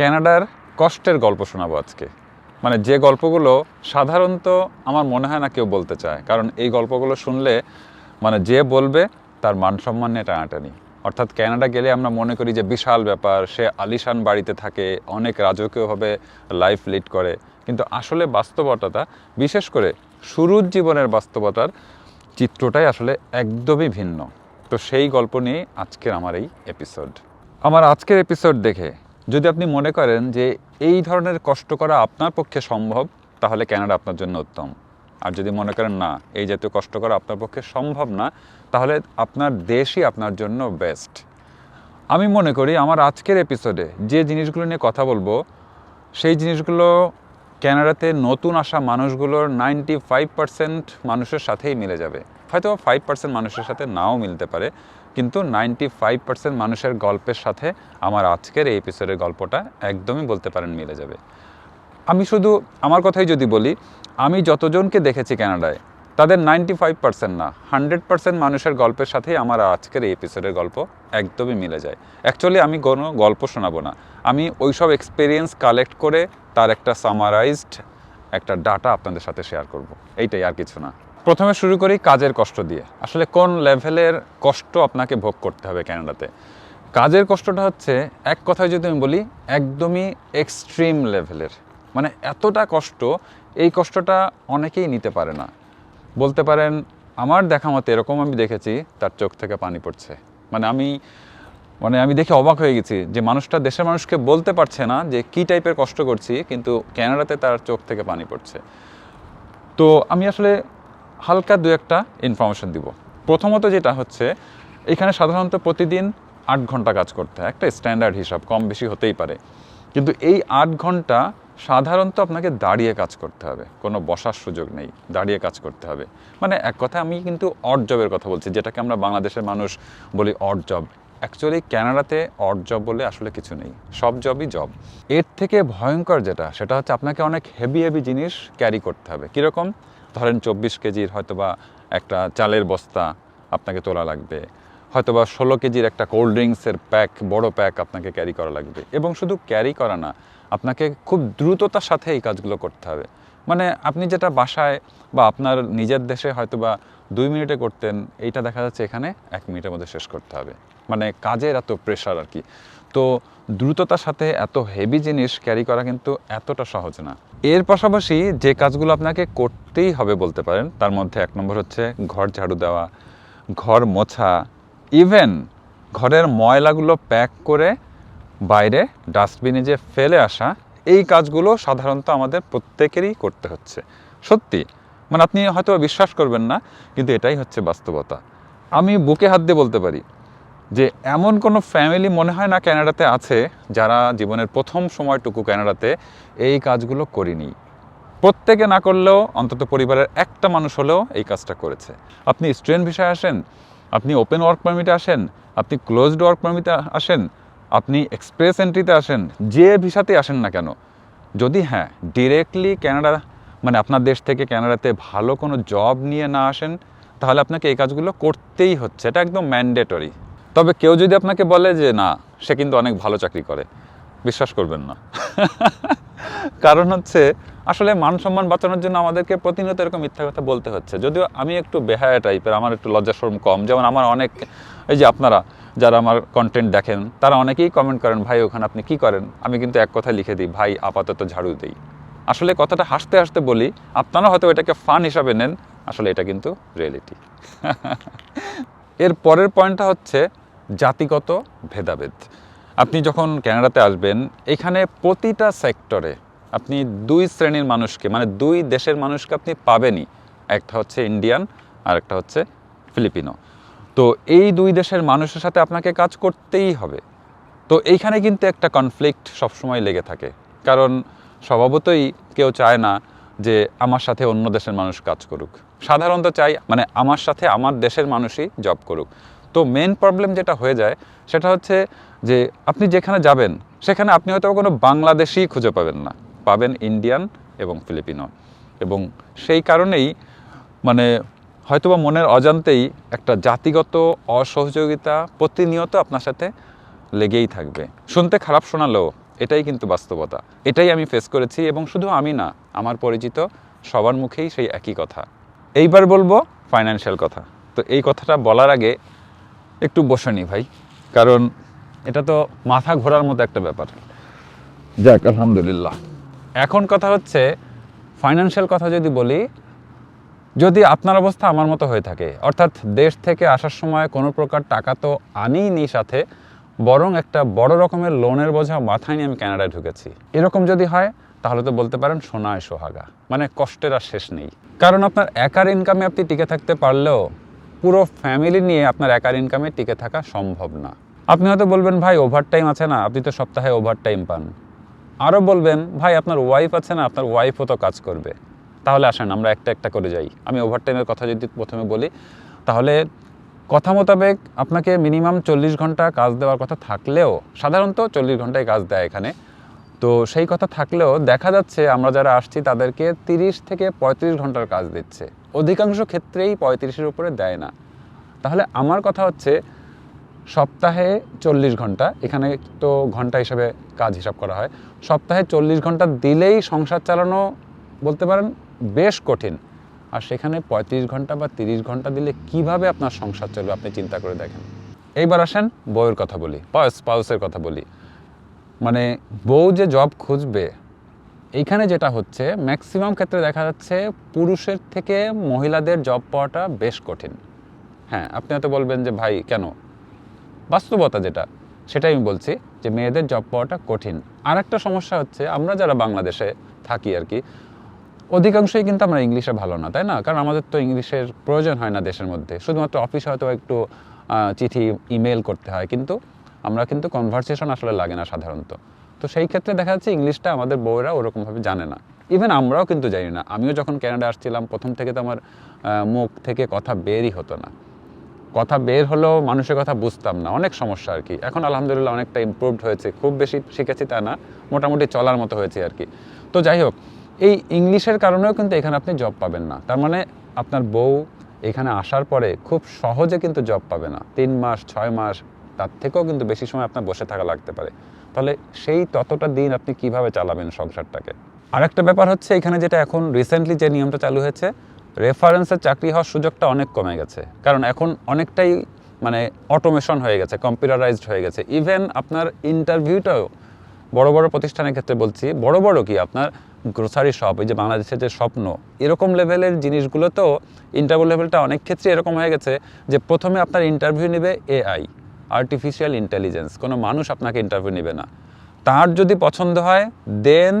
ক্যানাডার কষ্টের গল্প শোনাবো আজকে। মানে যে গল্পগুলো সাধারণত আমার মনে হয় না কেউ বলতে চায়। কারণ এই গল্পগুলো শুনলে মানে যে বলবে তার মান সম্মান নিয়ে টানাটানি। অর্থাৎ ক্যানাডা গেলে আমরা মনে করি যে বিশাল ব্যাপার, সে আলিশান বাড়িতে থাকে, অনেক রাজকীয়ভাবে লাইফ লিড করে। কিন্তু আসলে বাস্তবতাটা, বিশেষ করে শুরুর জীবনের বাস্তবতার চিত্রটাই আসলে একদমই ভিন্ন। তো সেই গল্প নিয়ে আজকের আমার এই এপিসোড আমার আজকের এপিসোড দেখে যদি আপনি মনে করেন যে এই ধরনের কষ্ট করা আপনার পক্ষে সম্ভব, তাহলে ক্যানাডা আপনার জন্য উত্তম। আর যদি মনে করেন না, এই জাতীয় কষ্ট করা আপনার পক্ষে সম্ভব না, তাহলে আপনার দেশই আপনার জন্য বেস্ট আমি মনে করি আমার আজকের এপিসোডে যে জিনিসগুলো নিয়ে কথা বলব, সেই জিনিসগুলো ক্যানাডাতে নতুন আসা মানুষগুলোর নাইনটি ফাইভ পার্সেন্ট মানুষের সাথেই মিলে যাবে। হয়তো ফাইভ পার্সেন্ট মানুষের সাথে নাও মিলতে পারে কিন্তু নাইনটি ফাইভ পার্সেন্ট মানুষের গল্পের সাথে আমার আজকের এই এপিসোডের গল্পটা একদমই বলতে পারেন মিলে যাবে। আমি শুধু আমার কথাই যদি বলি, আমি যতজনকে দেখেছি কানাডায়, তাদের নাইনটি ফাইভ পার্সেন্ট না হান্ড্রেড পার্সেন্ট মানুষের গল্পের সাথেই আমার আজকের এই এপিসোডের গল্প একদমই মিলে যায়। অ্যাকচুয়ালি আমি কোনো গল্প শোনাবো না। আমি ওইসব এক্সপিরিয়েন্স কালেক্ট করে তার একটা সামারাইজড একটা ডাটা আপনাদের সাথে শেয়ার করব। এইটাই আর কিছু না। প্রথমে শুরু করি কাজের কষ্ট দিয়ে। আসলে কোন লেভেলের কষ্ট আপনাকে ভোগ করতে হবে ক্যানাডাতে? কাজের কষ্টটা হচ্ছে, এক কথায় যদি আমি বলি, একদমই এক্সট্রিম লেভেলের মানে এতটা কষ্ট, এই কষ্টটা অনেকেই নিতে পারে না। বলতে পারেন, আমার দেখা মতো এরকম আমি দেখেছি, তার চোখ থেকে পানি পড়ছে। মানে আমি মানে আমি দেখে অবাক হয়ে গেছি যে মানুষটা দেশের মানুষকে বলতে পারছে না যে কী টাইপের কষ্ট করছি, কিন্তু ক্যানাডাতে তার চোখ থেকে পানি পড়ছে। তো আমি আসলে হালকা দু একটা ইনফরমেশন দিব। প্রথমত যেটা হচ্ছে, এখানে সাধারণত প্রতিদিন আট ঘণ্টা কাজ করতে হয়, একটা স্ট্যান্ডার্ড হিসাব, কম বেশি হতেই পারে। কিন্তু এই আট ঘণ্টা সাধারণত আপনাকে দাঁড়িয়ে কাজ করতে হবে, কোনো বসার সুযোগ নেই, দাঁড়িয়ে কাজ করতে হবে। মানে এক কথা, আমি কিন্তু অড জবের কথা বলছি, যেটাকে আমরা বাংলাদেশের মানুষ বলি অড জব অ্যাকচুয়ালি ক্যানাডাতে অড জব বলে আসলে কিছু নেই, সব জবই জব এর থেকে ভয়ঙ্কর যেটা, সেটা হচ্ছে আপনাকে অনেক হেভি হেভি জিনিস ক্যারি করতে হবে। কীরকম? ধরেন চব্বিশ কেজির হয়তোবা একটা চালের বস্তা আপনাকে তোলা লাগবে। হয়তোবা ষোলো কেজির একটা কোল্ড ড্রিঙ্কসের প্যাক, বড় প্যাক আপনাকে ক্যারি করা লাগবে। এবং শুধু ক্যারি করা না, আপনাকে খুব দ্রুততার সাথে এই কাজগুলো করতে হবে। মানে আপনি যেটা বাসায় বা আপনার নিজের দেশে হয়তোবা দুই মিনিটে করতেন, এইটা দেখা যাচ্ছে এখানে এক মিনিটের মধ্যে শেষ করতে হবে। মানে কাজের এত প্রেশার আর কি। তো দ্রুততার সাথে এত হেভি জিনিস ক্যারি করা কিন্তু এতটা সহজ না। এর পাশাপাশি যে কাজগুলো আপনাকে করতেই হবে বলতে পারেন, তার মধ্যে এক নম্বর হচ্ছে ঘর ঝাড়ু দেওয়া, ঘর মোছা ইভেন ঘরের ময়লাগুলো প্যাক করে বাইরে ডাস্টবিনে যে ফেলে আসা, এই কাজগুলো সাধারণত আমাদের প্রত্যেকেরই করতে হচ্ছে। সত্যি মানে আপনি হয়তো বিশ্বাস করবেন না, কিন্তু এটাই হচ্ছে বাস্তবতা। আমি বুকে হাত দিয়ে বলতে পারি যে এমন কোনো ফ্যামিলি মনে হয় না ক্যানাডাতে আছে যারা জীবনের প্রথম সময়টুকু ক্যানাডাতে এই কাজগুলো করিনি। প্রত্যেকে না করলেও অন্তত পরিবারের একটা মানুষ হলেও এই কাজটা করেছে। আপনি স্টুডেন্ট ভিসায় আসেন, আপনি ওপেন ওয়ার্ক পারমিটে আসেন, আপনি ক্লোজড ওয়ার্ক পারমিটে আসেন, আপনি এক্সপ্রেস এন্ট্রিতে আসেন, যে ভিসাতে আসেন না কেন, যদি হ্যাঁ ডিরেক্টলি ক্যানাডা মানে আপনার দেশ থেকে ক্যানাডাতে ভালো কোনো জব নিয়ে না আসেন, তাহলে আপনাকে এই কাজগুলো করতেই হচ্ছে। এটা একদম ম্যান্ডেটরি তবে কেউ যদি আপনাকে বলে যে, না, সে কিন্তু অনেক ভালো চাকরি করে, বিশ্বাস করবেন না। কারণ হচ্ছে, আসলে মান সম্মান বাঁচানোর জন্য আমাদেরকে প্রতিনিয়ত এরকম মিথ্যা কথা বলতে হচ্ছে। যদিও আমি একটু বেহায়া টাইপের, আমার একটু লজ্জা শরম কম। যেমন আমার অনেক, এই যে আপনারা, যারা আমার কন্টেন্ট দেখেন, তারা অনেকেই কমেন্ট করেন, ভাই, ওখানে আপনি কি করেন? আমি কিন্তু এক কথা লিখে দিই, ভাই, আপাতত ঝাড়ু দিই। আসলে কথাটা হাসতে হাসতে বলি, আপনারা হয়তো এটাকে ফান হিসাবে নেন, আসলে এটা কিন্তু রিয়েলিটি এর পরের পয়েন্টটা হচ্ছে জাতিগত ভেদাভেদ। আপনি যখন ক্যানাডাতে আসবেন, এখানে প্রতিটা সেক্টরে আপনি দুই শ্রেণির মানুষকে মানে দুই দেশের মানুষকে আপনি পাবেনই। একটা হচ্ছে ইন্ডিয়ান, আর একটা হচ্ছে ফিলিপিনো। তো এই দুই দেশের মানুষের সাথে আপনাকে কাজ করতেই হবে। তো এইখানে কিন্তু একটা কনফ্লিক্ট সবসময় লেগে থাকে। কারণ স্বভাবতই কেউ চায় না যে আমার সাথে অন্য দেশের মানুষ কাজ করুক। সাধারণত চাই মানে আমার সাথে আমার দেশের মানুষই জব করুক। তো মেন প্রবলেম যেটা হয়ে যায়, সেটা হচ্ছে যে আপনি যেখানে যাবেন, সেখানে আপনি হয়তো কোনো বাংলাদেশি খুঁজে পাবেন না। পাবেন ইন্ডিয়ান এবং ফিলিপিনো এবং সেই কারণেই মানে হয়তোবা মনের অজান্তেই একটা জাতিগত অসহযোগিতা প্রতিনিয়ত আপনার সাথে লেগেই থাকবে। শুনতে খারাপ শোনালেও এটাই কিন্তু বাস্তবতা। এটাই আমি ফেস করেছি এবং শুধু আমি না, আমার পরিচিত সবার মুখেই সেই একই কথা। এইবার বলব ফাইন্যান্সিয়াল কথা। তো এই কথাটা বলার আগে একটু বসে নি ভাই কারণ এটা তো মাথা ঘোরার মতো একটা ব্যাপার। যাক আলহামদুলিল্লাহ। এখন কথা হচ্ছে ফাইন্যান্সিয়াল কথা যদি বলি যদি আপনার অবস্থা আমার মতো হয়ে থাকে অর্থাৎ দেশ থেকে আসার সময় কোনো প্রকার টাকা তো আনিই নি সাথে বরং একটা বড় রকমের লোনের বোঝা মাথায় নিয়ে আমি ক্যানাডায় ঢুকেছি। এরকম যদি হয় তাহলে তো বলতে পারেন সোনায় সোহাগা। মানে কষ্টের আর শেষ নেই। কারণ আপনার একার ইনকামে আপনি টিকে থাকতে পারলেও পুরো ফ্যামিলি নিয়ে আপনার একার ইনকামে টিকে থাকা সম্ভব না। আপনি হয়তো বলবেন, ভাই ওভার টাইম আছে না? আপনি তো সপ্তাহে ওভার টাইম পান। আরও বলবেন, ভাই, আপনার ওয়াইফ আছে না? আপনার ওয়াইফও তো কাজ করবে। তাহলে আসেন, আমরা একটা একটা করে যাই। আমি ওভারটাইমের কথা যদি প্রথমে বলি, তাহলে কথা মোতাবেক আপনাকে মিনিমাম চল্লিশ ঘণ্টা কাজ দেওয়ার কথা থাকলেও সাধারণত চল্লিশ ঘন্টায় কাজ দেয় এখানে। তো সেই কথা থাকলেও দেখা যাচ্ছে আমরা যারা আসছি তাদেরকে তিরিশ থেকে পঁয়ত্রিশ ঘণ্টার কাজ দিচ্ছে। অধিকাংশ ক্ষেত্রেই পঁয়ত্রিশের উপরে দেয় না। তাহলে আমার কথা হচ্ছে, সপ্তাহে চল্লিশ ঘণ্টা, এখানে তো ঘণ্টা হিসাবে কাজ হিসাব করা হয়, সপ্তাহে চল্লিশ ঘণ্টা দিলেই সংসার চালানো বলতে পারেন বেশ কঠিন। আর সেখানে পঁয়ত্রিশ ঘণ্টা বা তিরিশ ঘণ্টা দিলে কীভাবে আপনার সংসার চলবে আপনি চিন্তা করে দেখেন। এইবার আসেন বইয়ের কথা বলি বা স্পাউসের কথা বলি। মানে বউ যে জব খুঁজবে, এইখানে যেটা হচ্ছে ম্যাক্সিমাম ক্ষেত্রে দেখা যাচ্ছে পুরুষের থেকে মহিলাদের জব পাওয়াটা বেশ কঠিন। হ্যাঁ আপনি হয়তো বলবেন যে, ভাই, কেন? বাস্তবতা যেটা, সেটাই আমি বলছি যে, মেয়েদের জব পাওয়াটা কঠিন। আর একটা সমস্যা হচ্ছে, আমরা যারা বাংলাদেশে থাকি আর কি, অধিকাংশই কিন্তু আমরা ইংলিশে ভালো না, তাই না? কারণ আমাদের তো ইংলিশের প্রয়োজন হয় না দেশের মধ্যে। শুধুমাত্র অফিসে হয়তো একটু চিঠি ইমেল করতে হয়, কিন্তু আমরা কিন্তু কনভারসেশন আসলে লাগে না সাধারণত। তো সেই ক্ষেত্রে দেখা যাচ্ছে ইংলিশটা আমাদের বউরা ওরকমভাবে জানে না। ইভেন আমরাও কিন্তু জানি না। আমিও যখন ক্যানাডা আসছিলাম, প্রথম থেকে তো আমার মুখ থেকে কথা বেরই হতো না। কথা বের হলেও মানুষের কথা বুঝতাম না। অনেক সমস্যা আর কি। এখন আলহামদুলিল্লাহ অনেকটা ইমপ্রুভড হয়েছে। খুব বেশি শিখেছি তা না। মোটামুটি চলার মতো হয়েছে আর কি। তো যাই হোক, এই ইংলিশের কারণেও কিন্তু এখানে আপনি জব পাবেন না। তার মানে আপনার বউ এখানে আসার পরে খুব সহজে কিন্তু জব পাবে না। তিন মাস, ছয় মাস তার থেকেও কিন্তু বেশি সময় আপনার বসে থাকা লাগতে পারে। তাহলে সেই ততটা দিন আপনি কীভাবে চালাবেন সংসারটাকে? আরেকটা ব্যাপার হচ্ছে এখানে যেটা এখন রিসেন্টলি যে নিয়মটা চালু হয়েছে রেফারেন্সের চাকরি হওয়ার সুযোগটা অনেক কমে গেছে। কারণ এখন অনেকটাই মানে অটোমেশন হয়ে গেছে কম্পিউটারাইজড হয়ে গেছে। ইভেন আপনার ইন্টারভিউটাও বড় বড় প্রতিষ্ঠানের ক্ষেত্রে বলছি, বড় বড় কি আপনার গ্রোসারি শপ এই যে বাংলাদেশের যে স্বপ্ন, এরকম লেভেলের জিনিসগুলো তো ইন্টারভিউ লেভেলটা অনেক ক্ষেত্রে এরকম হয়ে গেছে যে প্রথমে আপনার ইন্টারভিউ নেবে এআই আর্টিফিশিয়াল ইন্টেলিজেন্স কোনো মানুষ আপনাকে ইন্টারভিউ নেবে না। তার যদি পছন্দ হয় দেন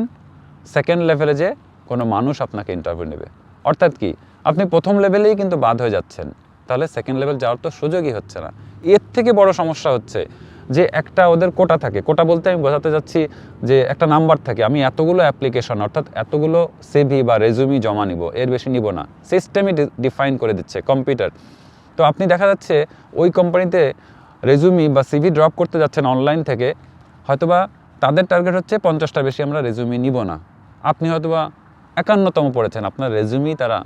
সেকেন্ড লেভেলে যে কোনো মানুষ আপনাকে ইন্টারভিউ নেবে। অর্থাৎ কি, আপনি প্রথম লেভেলেই কিন্তু বাদ হয়ে যাচ্ছেন। তাহলে সেকেন্ড লেভেল যাওয়ার তো সুযোগই হচ্ছে না। এর থেকে বড় সমস্যা হচ্ছে যে একটা ওদের কোটা থাকে। কোটা বলতে আমি বোঝাতে যাচ্ছি যে একটা নাম্বার থাকে। আমি এতগুলো অ্যাপ্লিকেশন অর্থাৎ এতগুলো সিভি বা রেজুমি জমা নিব, এর বেশি নিব না। সিস্টেমই ডিফাইন করে দিচ্ছে কম্পিউটার তো আপনি দেখা যাচ্ছে ওই কোম্পানিতে রেজুমি বা সিভি ড্রপ করতে যাচ্ছেন অনলাইন থেকে, হয়তোবা তাদের টার্গেট হচ্ছে পঞ্চাশটা বেশি আমরা রেজুমি নিব না। আপনি হয়তোবা একান্নতম পড়েছেন, আপনার রেজুমি তারা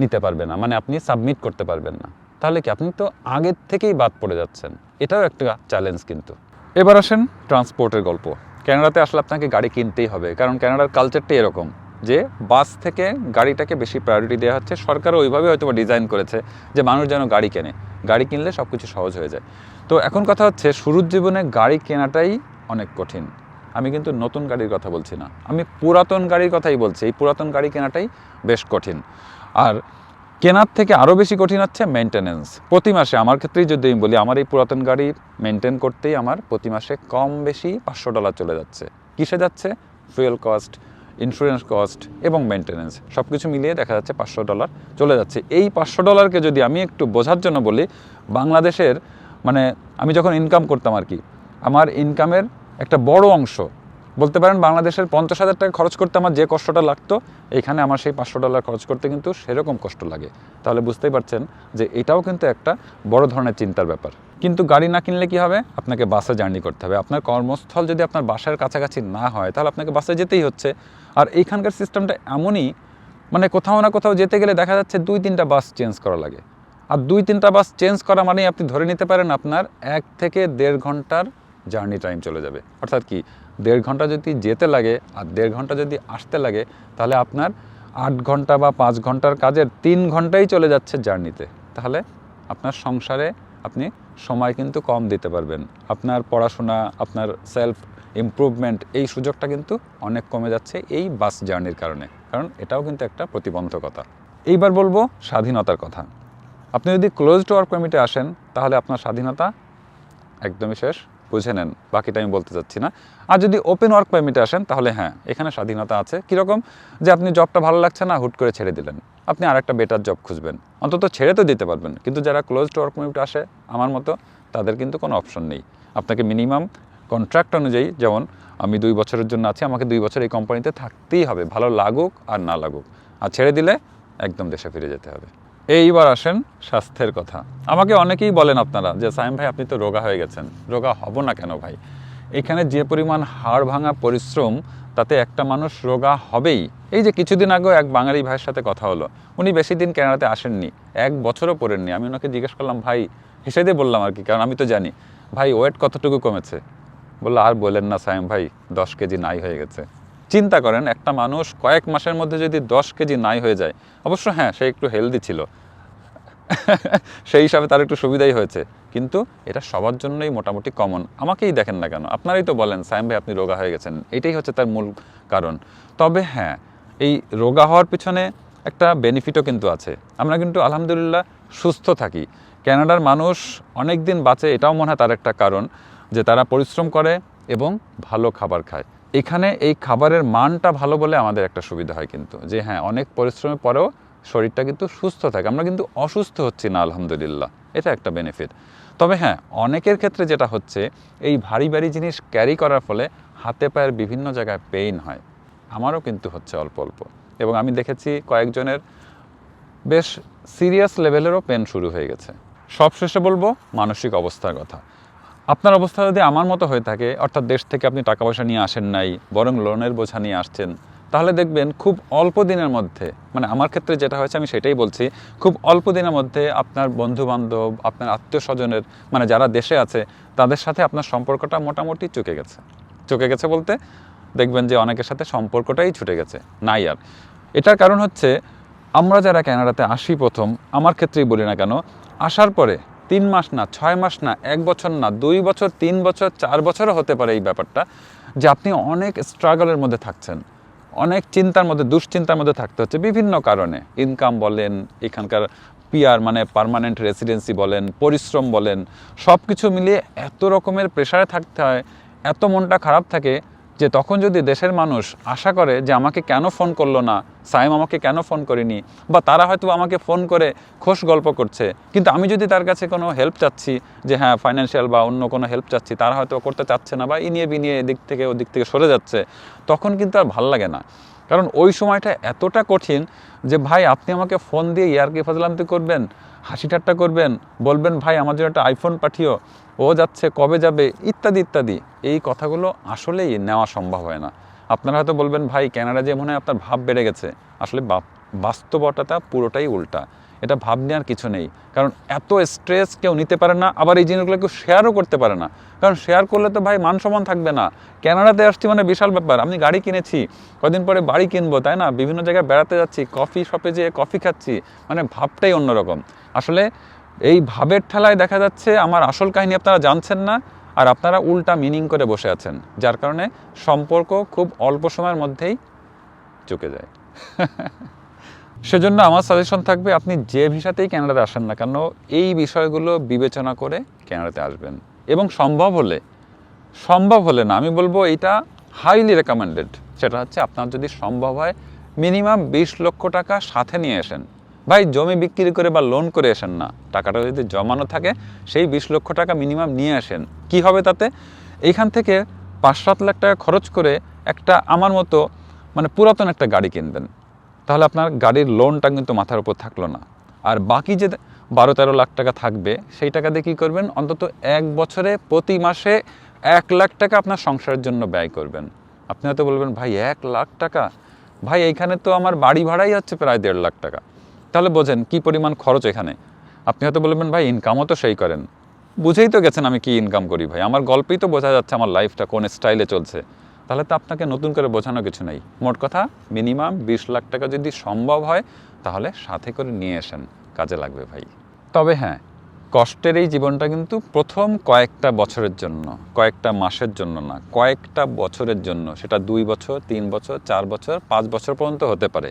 নিতে পারবে না মানে আপনি সাবমিট করতে পারবেন না। তাহলে কি আপনি তো আগের থেকেই বাদ পড়ে যাচ্ছেন? এটাও একটা চ্যালেঞ্জ কিন্তু। এবার আসেন ট্রান্সপোর্টের গল্প। ক্যানাডাতে আসলে আপনাকে গাড়ি কিনতেই হবে, কারণ ক্যানাডার কালচারটাই এরকম। যে বাস থেকে গাড়িটাকে বেশি প্রায়োরিটি দেওয়া হচ্ছে। সরকারও ওইভাবে হয়তো ডিজাইন করেছে যে মানুষ যেন গাড়ি কেনে। গাড়ি কিনলে সব কিছু সহজ হয়ে যায়। তো এখন কথা হচ্ছে, শুরুর জীবনে গাড়ি কেনাটাই অনেক কঠিন। আমি কিন্তু নতুন গাড়ির কথা বলছি না। আমি পুরাতন গাড়ির কথাই বলছি। এই পুরাতন গাড়ি কেনাটাই বেশ কঠিন। আর কেনার থেকে আরও বেশি কঠিন হচ্ছে মেনটেনেন্স প্রতি মাসে, আমার ক্ষেত্রেই যদি আমি বলি, আমার এই পুরাতন গাড়ি মেনটেন করতেই আমার প্রতি মাসে কম বেশি পাঁচশো ডলার চলে যাচ্ছে। কিসে যাচ্ছে? ফুয়েল কস্ট ইন্স্যুরেন্স কস্ট এবং মেনটেনেন্স সব কিছু মিলিয়ে দেখা যাচ্ছে পাঁচশো ডলার চলে যাচ্ছে। এই পাঁচশো ডলারকে যদি আমি একটু বোঝার জন্য বলি, বাংলাদেশের মানে আমি যখন ইনকাম করতাম আর কি, আমার ইনকামের একটা বড় অংশ, বলতে পারেন বাংলাদেশের পঞ্চাশ হাজার টাকা খরচ করতে আমার যে কষ্টটা লাগতো, এখানে আমার সেই পাঁচশো ডলার খরচ করতে কিন্তু সেরকম কষ্ট লাগে। তাহলে বুঝতেই পারছেন যে এটাও কিন্তু একটা বড় ধরনের চিন্তার ব্যাপার। কিন্তু গাড়ি না কিনলে কি হবে? আপনাকে বাসে জার্নি করতে হবে। আপনার কর্মস্থল যদি আপনার বাসার কাছাকাছি না হয়, তাহলে আপনাকে বাসে যেতেই হচ্ছে। আর এইখানকার সিস্টেমটা এমনই মানে কোথাও না কোথাও যেতে গেলে দেখা যাচ্ছে দুই, তিনটা বাস চেঞ্জ করা লাগে। আর দুই, তিনটা বাস চেঞ্জ করা মানেই আপনি ধরে নিতে পারেন আপনার এক থেকে দেড় ঘণ্টার জার্নি টাইম চলে যাবে। অর্থাৎ কি, দেড় ঘণ্টা যদি যেতে লাগে আর দেড় ঘণ্টা যদি আসতে লাগে, তাহলে আপনার আট ঘণ্টা বা পাঁচ ঘণ্টার কাজের তিন ঘন্টাই চলে যাচ্ছে জার্নিতে। তাহলে আপনার সংসারে আপনি সময় কিন্তু কম দিতে পারবেন। আপনার পড়াশোনা, আপনার সেলফ ইমপ্রুভমেন্ট এই সুযোগটা কিন্তু অনেক কমে যাচ্ছে এই বাস জার্নির কারণে। কারণ এটাও কিন্তু একটা প্রতিবন্ধকতা। এইবার বলব স্বাধীনতার কথা। আপনি যদি ক্লোজড ওয়ার্ক পারমিটে আসেন, তাহলে আপনার স্বাধীনতা একদমই শেষ, বুঝে নেন। বাকিটা আমি বলতে চাচ্ছি না। আর যদি ওপেন ওয়ার্ক পারমিটে আসেন, তাহলে হ্যাঁ এখানে স্বাধীনতা আছে। কীরকম? যে আপনি জবটা ভালো লাগছে না, হুট করে ছেড়ে দিলেন। আপনি আর একটা বেটার জব খুঁজবেন। অন্তত ছেড়ে তো দিতে পারবেন। কিন্তু যারা ক্লোজড ওয়ার্ক পারমিটে আসে, আমার মতো, তাদের কিন্তু কোনো অপশন নেই। আপনাকে মিনিমাম কন্ট্রাক্ট অনুযায়ী, যেমন আমি দুই বছরের জন্য আছি, আমাকে দুই বছর এই কোম্পানিতে থাকতেই হবে। ভালো লাগুক আর না লাগুক। আর ছেড়ে দিলে একদম দেশে ফিরে যেতে হবে। এইবার আসেন স্বাস্থ্যের কথা। আমাকে অনেকেই বলেন আপনারা যে, সাইম ভাই, আপনি তো রোগা হয়ে গেছেন। রোগা হব না কেন ভাই? এখানে যে পরিমাণ হাড় ভাঙা পরিশ্রম তাতে একটা মানুষ রোগা হবেই। এই যে কিছুদিন আগেও এক বাঙালি ভাইয়ের সাথে কথা হলো। উনি বেশি দিন কেনাডাতে আসেননি। এক বছরও পড়েননি। আমি ওনাকে জিজ্ঞেস করলাম, ভাই হেসে দিয়ে বললাম আর কি, কারণ আমি তো জানি। ভাই, ওয়েট কতটুকু কমেছে? বলল, আর বলেন না সাইম ভাই, দশ কেজি নাই হয়ে গেছে। চিন্তা করেন, একটা মানুষ কয়েক মাসের মধ্যে যদি দশ কেজি নাই হয়ে যায়, অবশ্য হ্যাঁ সে একটু হেলদি ছিল। সেই হিসাবে তার একটু সুবিধাই হয়েছে। কিন্তু এটা সবার জন্যই মোটামুটি কমন আমাকেই দেখেন না কেন, আপনারাই তো বলেন, সাইম ভাই আপনি রোগা হয়ে গেছেন, এটাই হচ্ছে তার মূল কারণ। তবে হ্যাঁ এই রোগা হওয়ার পিছনে একটা বেনিফিটও কিন্তু আছে। আমরা কিন্তু আলহামদুলিল্লাহ সুস্থ থাকি। ক্যানাডার মানুষ অনেক দিন বাঁচে, এটাও মনে হয় তার একটা কারণ, যে তারা পরিশ্রম করে এবং ভালো খাবার খায়। এখানে এই খাবারের মানটা ভালো বলে আমাদের একটা সুবিধা হয় কিন্তু, যে হ্যাঁ অনেক পরিশ্রমের পরেও শরীরটা কিন্তু সুস্থ থাকে। আমরা কিন্তু অসুস্থ হচ্ছি না, আলহামদুলিল্লাহ। এটা একটা বেনিফিট তবে হ্যাঁ অনেকের ক্ষেত্রে যেটা হচ্ছে, এই ভারী ভারী জিনিস ক্যারি করার ফলে হাতে পায়ের বিভিন্ন জায়গায় পেইন হয়। আমারও কিন্তু হচ্ছে অল্প অল্প। এবং আমি দেখেছি কয়েকজনের বেশ সিরিয়াস লেভেলেরও পেন শুরু হয়ে গেছে। সবশেষে বলব, মানসিক অবস্থার কথা। আপনার অবস্থা যদি আমার মতো হয়ে থাকে, অর্থাৎ দেশ থেকে আপনি টাকা পয়সা নিয়ে আসেন নাই, বরং লোনের বোঝা নিয়ে আসছেন তাহলে দেখবেন খুব অল্প দিনের মধ্যে মানে আমার ক্ষেত্রে যেটা হয়েছে আমি সেটাই বলছি, খুব অল্প দিনের মধ্যে আপনার বন্ধু বান্ধব আপনার আত্মীয় স্বজনের মানে যারা দেশে আছে, তাদের সাথে আপনার সম্পর্কটা মোটামুটি চুকে গেছে। চুকে গেছে বলতে দেখবেন যে অনেকের সাথে সম্পর্কটাই ছুটে গেছে, নাই আর। এটার কারণ হচ্ছে আমরা যারা ক্যানাডাতে আসি প্রথম, আমার ক্ষেত্রেই বলি না কেন, আসার পরে তিন মাস না, ছয় মাস না, এক বছর না, দুই বছর, তিন বছর, চার বছরও হতে পারে এই ব্যাপারটা যে আপনি অনেক স্ট্রাগলের মধ্যে থাকছেন। অনেক চিন্তার মধ্যে, দুশ্চিন্তার মধ্যে থাকতে হচ্ছে বিভিন্ন কারণে। ইনকাম বলেন, এখানকার পিয়ার মানে পারমানেন্ট রেসিডেন্সি বলেন, পরিশ্রম বলেন সব কিছু মিলিয়ে এত রকমের প্রেশারে থাকতে হয়, এত মনটা খারাপ থাকে যে তখন যদি দেশের মানুষ আশা করে যে আমাকে কেন ফোন করল না, সাইম আমাকে কেন ফোন করেনি, বা তারা হয়তো আমাকে ফোন করে খোশ গল্প করছে, কিন্তু আমি যদি তার কাছে কোনো হেল্প চাচ্ছি যে হ্যাঁ ফাইন্যান্সিয়াল বা অন্য কোনো হেল্প চাচ্ছি, তারা হয়তো করতে চাচ্ছে না বা ই ইনিয়ে বিনিয়ে এদিক থেকে ওদিক থেকে সরে যাচ্ছে, তখন কিন্তু আর ভালো লাগে না। কারণ ওই সময়টা এতটা কঠিন যে ভাই, আপনি আমাকে ফোন দিয়ে ইয়ারকি ফাজলামতি করবেন হাসি ঠাট্টা করবেন, বলবেন, ভাই, আমার জন্য একটা আইফোন পাঠিও, ও যাচ্ছে কবে যাবে? ইত্যাদি ইত্যাদি। এই কথাগুলো আসলেই নেওয়া সম্ভব হয় না। আপনারা হয়তো বলবেন, ভাই, ক্যানাডা যে মনে হয় আপনার ভাব বেড়ে গেছে। আসলে বাস্তবতাটা পুরোটাই উল্টা। এটা ভাব নেওয়ার কিছু নেই। কারণ এত স্ট্রেস কেউ নিতে পারে না, আবার এই জিনিসগুলো কেউ শেয়ারও করতে পারে না। কারণ শেয়ার করলে তো ভাই মান সম্মান থাকবে না। ক্যানাডাতে আসছি মানে বিশাল ব্যাপার। আমি গাড়ি কিনেছি, কদিন পরে বাড়ি কিনবো, তাই না? বিভিন্ন জায়গায় বেড়াতে যাচ্ছি কফি শপে যেয়ে কফি খাচ্ছি মানে ভাবটাই অন্যরকম। আসলে এই ভাবের ঠেলায় দেখা যাচ্ছে আমার আসল কাহিনী আপনারা জানছেন না, আর আপনারা উল্টা মিনিং করে বসে আছেন, যার কারণে সম্পর্ক খুব অল্প সময়ের মধ্যেই চুকে যায়। সেজন্য আমার সাজেশন থাকবে আপনি যে ভিসাতেই ক্যানাডাতে আসেন না কেন, এই বিষয়গুলো বিবেচনা করে ক্যানাডাতে আসবেন। এবং সম্ভব হলে সম্ভব হলে না, আমি বলব এটা হাইলি রেকমেন্ডেড সেটা হচ্ছে আপনার যদি সম্ভব হয় মিনিমাম বিশ লক্ষ টাকা সাথে নিয়ে আসেন। ভাই, জমি বিক্রি করে বা লোন করে আসেন না, টাকাটা যদি জমানো থাকে, সেই বিশ লক্ষ টাকা মিনিমাম নিয়ে আসেন। কি হবে তাতে? এইখান থেকে পাঁচ সাত লাখ টাকা খরচ করে একটা আমার মতো মানে পুরাতন একটা গাড়ি কিনবেন। তাহলে আপনার গাড়ির লোনটা কিন্তু মাথার উপর থাকল না। আর বাকি যে বারো তেরো লাখ টাকা থাকবে, সেই টাকা দিয়ে কী করবেন? অন্তত এক বছরে প্রতি মাসে এক লাখ টাকা আপনার সংসারের জন্য ব্যয় করবেন। আপনি হয়তো বলবেন, ভাই, এক লাখ টাকা? ভাই, এইখানে তো আমার বাড়ি ভাড়াই হচ্ছে প্রায় দেড় লাখ টাকা। তাহলে বোঝেন কি পরিমাণ খরচ এখানে। আপনি হয়তো বলবেন, ভাই ইনকামও তো সেই করেন। বুঝেই তো গেছেন আমি কি ইনকাম করি, ভাই। আমার গল্পেই তো বোঝা যাচ্ছে আমার লাইফটা কোন স্টাইলে চলছে। তাহলে তো আপনাকে নতুন করে বোঝানো কিছু নেই। মোট কথা, মিনিমাম বিশ লাখ টাকা যদি সম্ভব হয়, তাহলে সাথে করে নিয়ে আসেন। কাজে লাগবে ভাই। তবে হ্যাঁ কষ্টের এই জীবনটা কিন্তু প্রথম কয়েকটা বছরের জন্য, কয়েকটা মাসের জন্য না, কয়েকটা বছরের জন্য। সেটা দুই বছর, তিন বছর, চার বছর, পাঁচ বছর পর্যন্ত হতে পারে।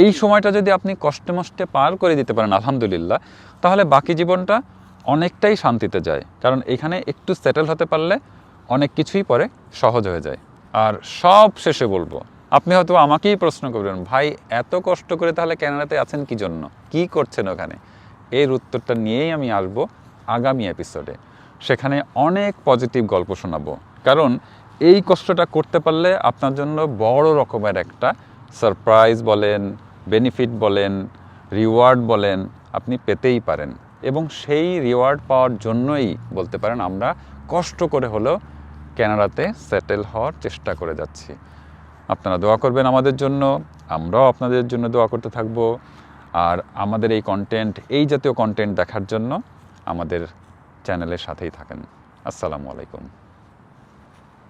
এই সময়টা যদি আপনি কষ্টে মষ্টে পার করে দিতে পারেন, আলহামদুলিল্লাহ, তাহলে বাকি জীবনটা অনেকটাই শান্তিতে যায়। কারণ এখানে একটু সেটেল হতে পারলে অনেক কিছুই পরে সহজ হয়ে যায়। আর সব শেষে বলব, আপনি হয়তো আমাকেই প্রশ্ন করবেন, ভাই, এত কষ্ট করে তাহলে ক্যানাডাতে আছেন কি জন্য? কি করছেন ওখানে? এর উত্তরটা নিয়েই আমি আসব আগামী এপিসোডে সেখানে অনেক পজিটিভ গল্প শোনাবো। কারণ এই কষ্টটা করতে পারলে আপনার জন্য বড় রকমের একটা সারপ্রাইজ বলেন বেনিফিট বলেন রিওয়ার্ড বলেন আপনি পেতেই পারেন। এবং সেই রিওয়ার্ড পাওয়ার জন্যই বলতে পারেন আমরা কষ্ট করে হলেও ক্যানাডাতে সেটেল হওয়ার চেষ্টা করে যাচ্ছি। আপনারা দোয়া করবেন আমাদের জন্য, আমরাও আপনাদের জন্য দোয়া করতে থাকব। আর আমাদের এই কন্টেন্ট এই জাতীয় কন্টেন্ট দেখার জন্য আমাদের চ্যানেলের সাথেই থাকেন। আসসালামু আলাইকুম।